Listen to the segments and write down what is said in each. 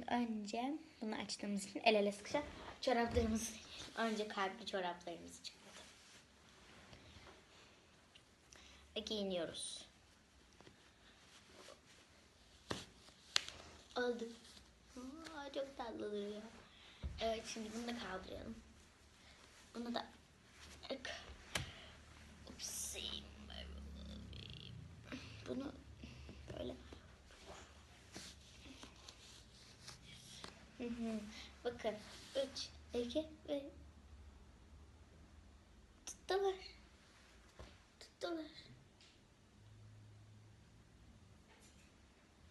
Şimdi önce bunu açtığımız için el ele sıkışa çoraplarımızı önce kalpli çoraplarımızı çıkartalım. Ve giyiniyoruz. Oldu. Aa, çok tatlı duruyor. Evet şimdi bunu da kaldıralım. Bunu da. Upsi. Bunu böyle Bakın. Üç, iki ve tuttular. Tuttular.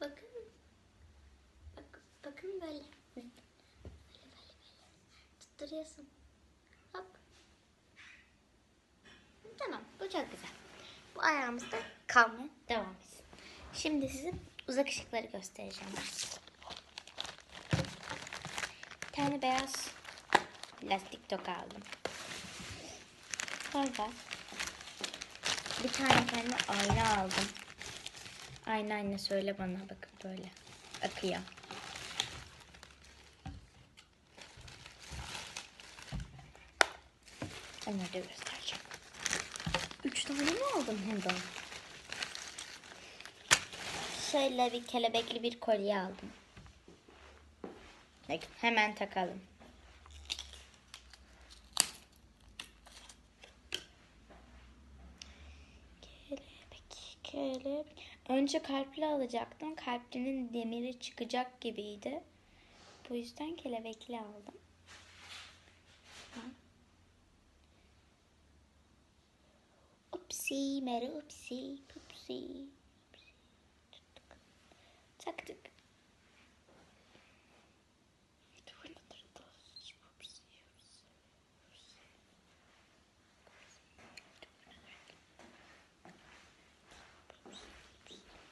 Bakın. Bak, bakın böyle. Böyle böyle böyle. Tutturuyorsun. Hop. Tamam. Bu çok güzel. Bu ayağımızda kalmaya devam etsin. Şimdi size uzak ışıkları göstereceğim. Tane beyaz lastik toka aldım. Sonra bir tane kendime ayna aldım. Ayna ayna söyle bana bakın böyle akıyor. Onları da göstereceğim. Üç tane mi aldım de? Şöyle bir kelebekli bir kolye aldım. Hemen takalım. Kelebek, kelebek. Önce kalpli alacaktım. Kalplinin demiri çıkacak gibiydi. Bu yüzden kelebekli aldım. Upsi, meri upsi, pupsi.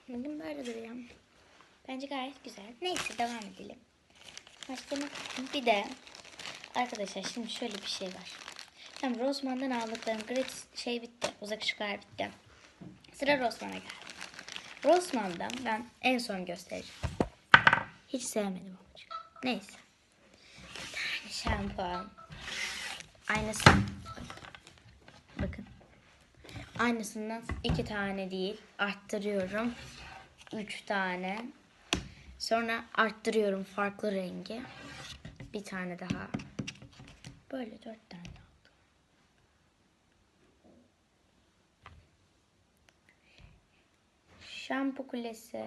Bugün böyle duruyor. Bence gayet güzel. Neyse devam edelim. Başka ne? Bir de arkadaşlar şimdi şöyle bir şey var. Tamam Rossmann'dan aldıklarım gratis şey bitti. Uzak ışıklar bitti. Sıra Rossmann'a geldi. Rossmann'dan ben en son göstereceğim. Hiç sevmedim ama çünkü. Neyse. Bir tane şampuan. Aynısı. Aynısından iki tane değil. Arttırıyorum. Üç tane. Sonra arttırıyorum farklı rengi. Bir tane daha. Böyle dört tane aldım. Şampu kulesi.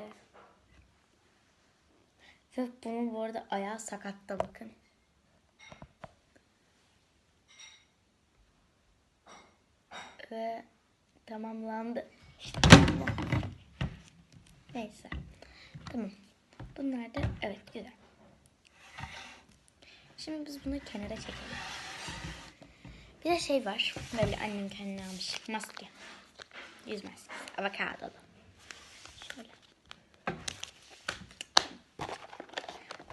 Ve bunun bu arada ayağı sakatta bakın. Ve tamamlandı. İşte. Neyse. Tamam. Bunlar da evet güzel. Şimdi biz bunu kenara çekelim. Bir de şey var. Böyle annem kendine almış. Maske. Yüz maskesi. Avokadolu. Şöyle.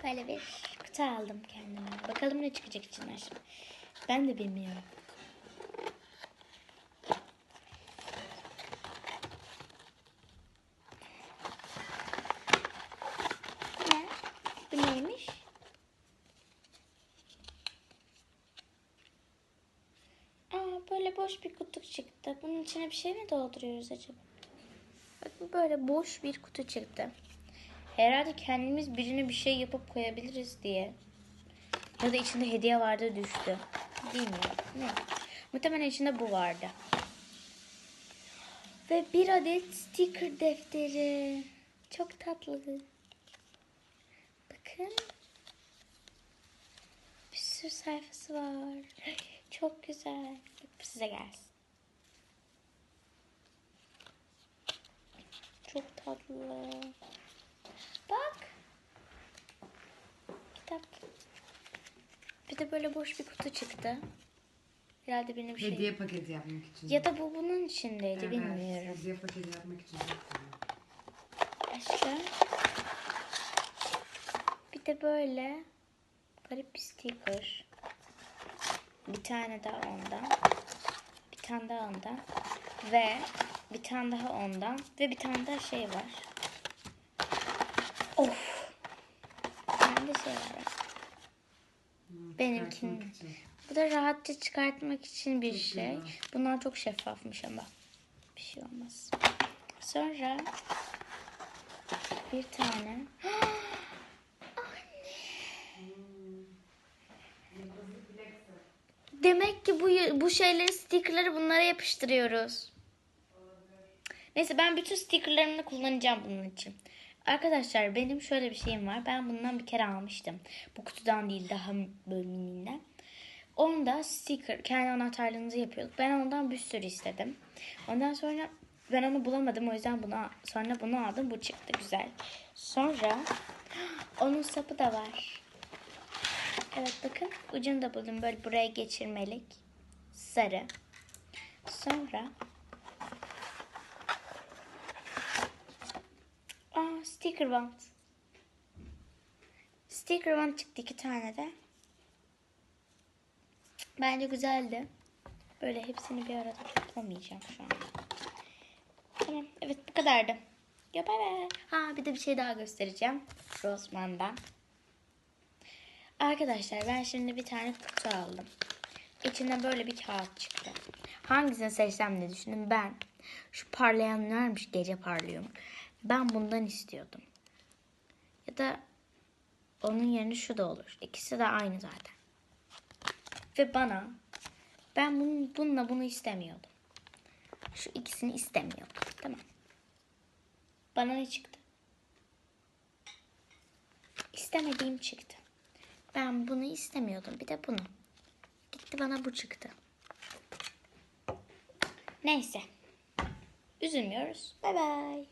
Böyle bir kutu aldım kendime. Bakalım ne çıkacak içinden şimdi. Ben de bilmiyorum. Ne? Bu neymiş? Aa, böyle boş bir kutu çıktı. Bunun içine bir şey mi dolduruyoruz acaba? Bak böyle boş bir kutu çıktı. Herhalde kendimiz birine bir şey yapıp koyabiliriz diye. Ya da içinde hediye vardı düştü. Bilmiyorum. Ne? Muhtemelen içinde bu vardı. Ve bir adet sticker defteri. Çok tatlı. Bakın. Bir sürü sayfası var. Çok güzel. Size gelsin. Çok tatlı. Bak. Kitap. Bir de böyle boş bir kutu çıktı. Herhalde birine bir şey. Hediye paketi yapmak için. Ya da bu bunun içindeydi Evet, bilmiyorum. Hediye paketi yapmak için. Başka? Bir de böyle garip bir sticker. Bir tane daha ondan. Bir tane daha ondan. Ve bir tane daha ondan. Ve bir tane daha şey var. Of. De şeyler var. Benimkinin. Bu da rahatça çıkartmak için bir şey. Bunlar çok şeffafmış ama. Bir şey olmaz. Sonra bir tane. Demek ki bu bu şeyleri stickerları bunlara yapıştırıyoruz. Neyse ben bütün stickerlarımı kullanacağım bunun için. Arkadaşlar benim şöyle bir şeyim var. Ben bundan bir kere almıştım. Bu kutudan değil daha böyle mininden. Onda sticker kendi anahtarlığınızı yapıyorduk. Ben ondan bir sürü istedim. Ondan sonra ben onu bulamadım. O yüzden bunu sonra bunu aldım. Bu çıktı güzel. Sonra onun sapı da var. Evet bakın ucunu da buldum. Böyle buraya geçirmelik. Sarı. Sonra Aa sticker band. Sticker band çıktı iki tane de. Bence güzeldi. Böyle hepsini bir arada toplamayacağım şu an. Tamam. Evet bu kadardı. Ya bay bay. Ha bir de bir şey daha göstereceğim. Rossmann'dan. Arkadaşlar ben şimdi bir tane kutu aldım. İçinde böyle bir kağıt çıktı. Hangisini seçsem diye düşündüm. Ben şu parlayan varmış gece parlıyor. Ben bundan istiyordum. Ya da onun yerine şu da olur. İkisi de aynı zaten. Ve bana ben bunun, bununla bunu istemiyordum. Şu ikisini istemiyordum. Tamam. Bana ne çıktı? İstemediğim çıktı. Ben bunu istemiyordum. Bir de bunu. Gitti bana bu çıktı. Neyse. Üzülmüyoruz. Bay bay.